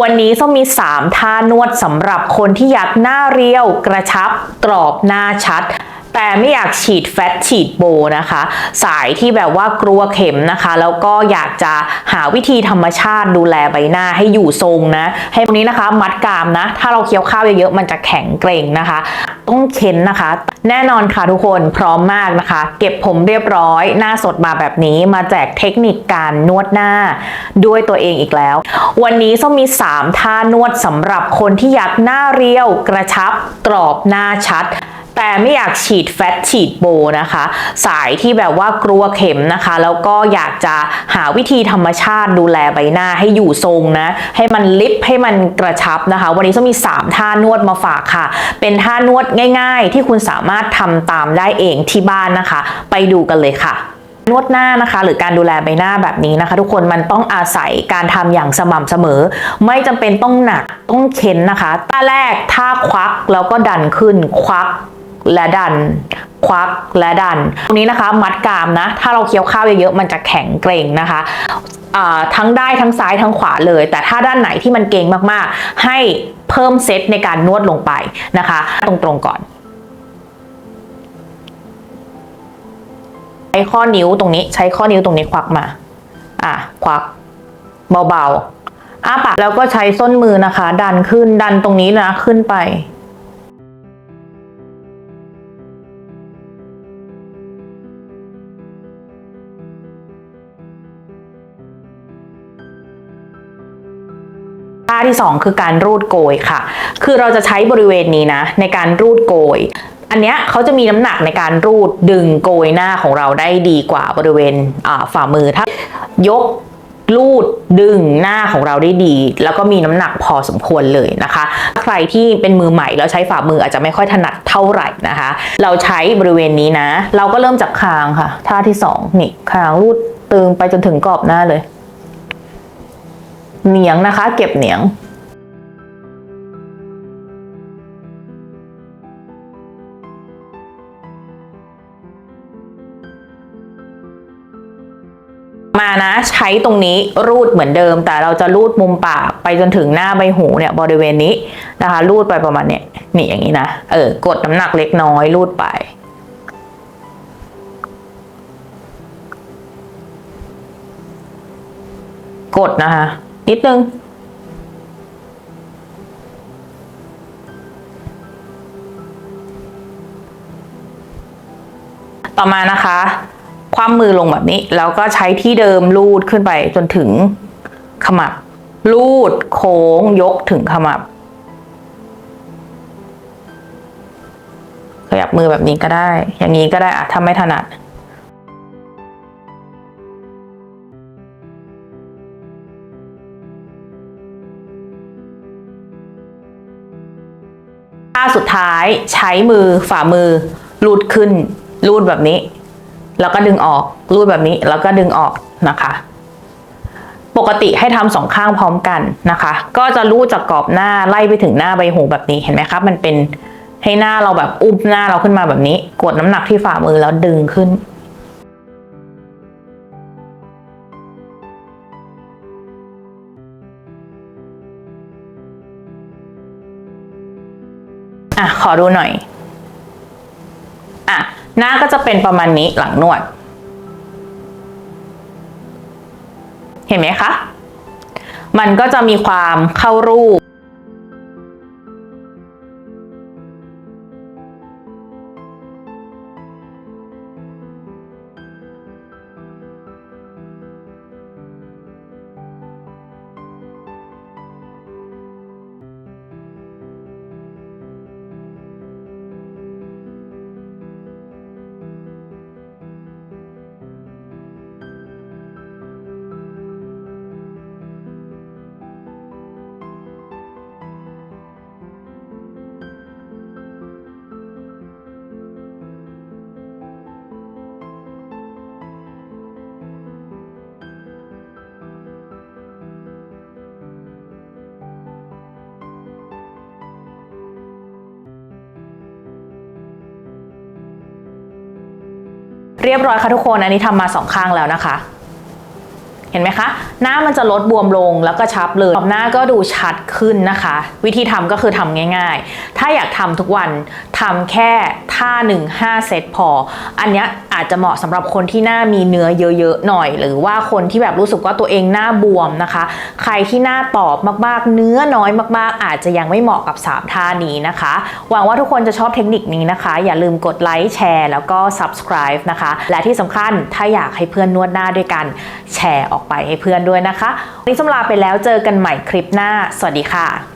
วันนี้ส้มมี 3 ท่านวดสำหรับคนที่อยากหน้าเรียว กระชับ กรอบหน้าชัดแต่ไม่อยากฉีดแฟตฉีดโบนะคะ สายที่แบบว่ากลัวเข็มนะคะ แล้วก็อยากจะหาวิธีธรรมชาติดูแลใบหน้าให้อยู่ทรงนะ ให้ตรงนี้นะคะ มัดกรามนะ ถ้าเราเคี้ยวข้าวเยอะๆมันจะแข็งเกร็งนะคะ ต้องเค้นนะคะ แน่นอนค่ะทุกคนพร้อมมากนะคะ เก็บผมเรียบร้อย หน้าสดมาแบบนี้มาแจกเทคนิคการนวดหน้าด้วยตัวเองอีกแล้ว วันนี้ส้มมี 3 ท่านวดสำหรับคนที่อยากหน้าเรียว กระชับกรอบหน้าชัด แต่ไม่อยากฉีดแฟตฉีดโบนะคะ สายที่แบบว่ากลัวเข็มนะคะ แล้วก็อยากจะหาวิธีธรรมชาติดูแลใบหน้าให้อยู่ทรงนะ ให้มันลิฟให้มันกระชับนะคะ วันนี้จะมี 3 ท่านวดมาฝากค่ะ เป็นท่านวดง่าย ๆ ที่คุณสามารถทำตามได้เองที่บ้านนะคะ ไปดูกันเลยค่ะนวดหน้านะคะหรือการดูแลใบหน้าแบบนี้นะคะ ทุกคนมันต้องอาศัยการทำอย่างสม่ำเสมอ ไม่จำเป็นต้องหนักต้องเค้นนะคะท่าแรกท่าควักแล้วก็ดันขึ้นควัก และดัน ควักและดัน ตรงนี้นะคะมัดกรามนะ ถ้าเราเคี้ยวข้าวเยอะๆมันจะแข็งเกร็งนะคะทั้งได้ทั้งซ้ายทั้งขวาเลย แต่ถ้าด้านไหนที่มันเกร็งมากๆ ให้เพิ่มเซตในการนวดลงไปนะคะ ตรงๆก่อนใช้ข้อนิ้วตรงนี้ใช้ข้อนิ้วตรงนี้ควักมา อะควักเบาๆอ้าปากแล้วก็ใช้ส้นมือนะคะ ดันขึ้นดันตรงนี้นะขึ้นไป ท่าที่ 2 คือการรูดโกยค่ะ คือเราจะใช้บริเวณนี้นะ ในการรูดโกย อันเนี้ยเขาจะมีน้ำหนักในการรูดดึงโกยหน้าของเราได้ดีกว่าบริเวณฝ่ามือถ้ายกลูดดึงหน้าของเราได้ดี แล้วก็มีน้ำหนักพอสมควรเลยนะคะ ใครที่เป็นมือใหม่แล้วใช้ฝ่ามืออาจจะไม่ค่อยถนัดเท่าไหร่นะคะ เราใช้บริเวณนี้นะ เราก็เริ่มจากคางค่ะ ท่าที่สองนี่คางรูดตึงไปจนถึงกรอบหน้าเลย เหนียงนะคะ เก็บเหนียงมานะใช้ตรงนี้รูดเหมือนเดิม แต่เราจะรูดมุมปากไปจนถึงหน้าใบหูเนี่ยบริเวณนี้นะคะรูดไปประมาณเนี้ยนี่อย่างนี้นะเออกดน้ำหนักเล็กน้อยรูดไป กดนะคะ นิดนึง ต่อมานะคะ คว่ำมือลงแบบนี้ แล้วก็ใช้ที่เดิมลูดขึ้นไปจนถึงขมับ ลูดโค้งยกถึงขมับ ขยับมือแบบนี้ก็ได้ อย่างนี้ก็ได้อะถ้าไม่ถนัด สุดท้ายใช้มือฝ่ามือลูดขึ้นลูดแบบนี้ แล้วก็ดึงออก รูดแบบนี้ แล้วก็ดึงออกนะคะ ปกติให้ทำสองข้างพร้อมกันนะคะ ก็จะรูดจากกรอบหน้าไล่ไปถึงหน้าใบหูแบบนี้เห็นไหมครับ มันเป็นให้หน้าเราแบบอุ้มหน้าเราขึ้นมาแบบนี้ กดน้ำหนักที่ฝ่ามือแล้วดึงขึ้น อะขอดูหน่อย อะ หน้าก็จะเป็นประมาณนี้หลังนวด เห็นไหมคะ มันก็จะมีความเข้ารูป เรียบร้อยค่ะทุกคน อันนี้ทำมาสองข้างแล้วนะคะ ห็นไหมคะ หน้ามันจะลดบวมลงแล้วก็ชับเลยขอบหน้าก็ดูชัดขึ้นนะคะ วิธีทำก็คือทำง่าย ๆ ถ้าอยากทำทุกวันทำแค่ท่าหนึ่งห้าเซตพอ อันนี้อาจจะเหมาะสำหรับคนที่หน้ามีเนื้อเยอะๆหน่อย หรือว่าคนที่แบบรู้สึกว่าตัวเองหน้าบวมนะคะ ใครที่หน้าตอบมากๆ เนื้อน้อยมาก ๆ อาจจะยังไม่เหมาะกับ 3 ท่านี้นะคะ หวังว่าทุกคนจะชอบเทคนิคนี้นะคะ อย่าลืมกดไลค์แชร์แล้วก็ subscribe นะคะ และที่สำคัญถ้าอยากให้เพื่อนนวดหน้าด้วยกันแชร์ออกไปให้เพื่อนด้วยนะคะวันนี้สำลาไปแล้วเจอกันใหม่คลิปหน้า สวัสดีค่ะ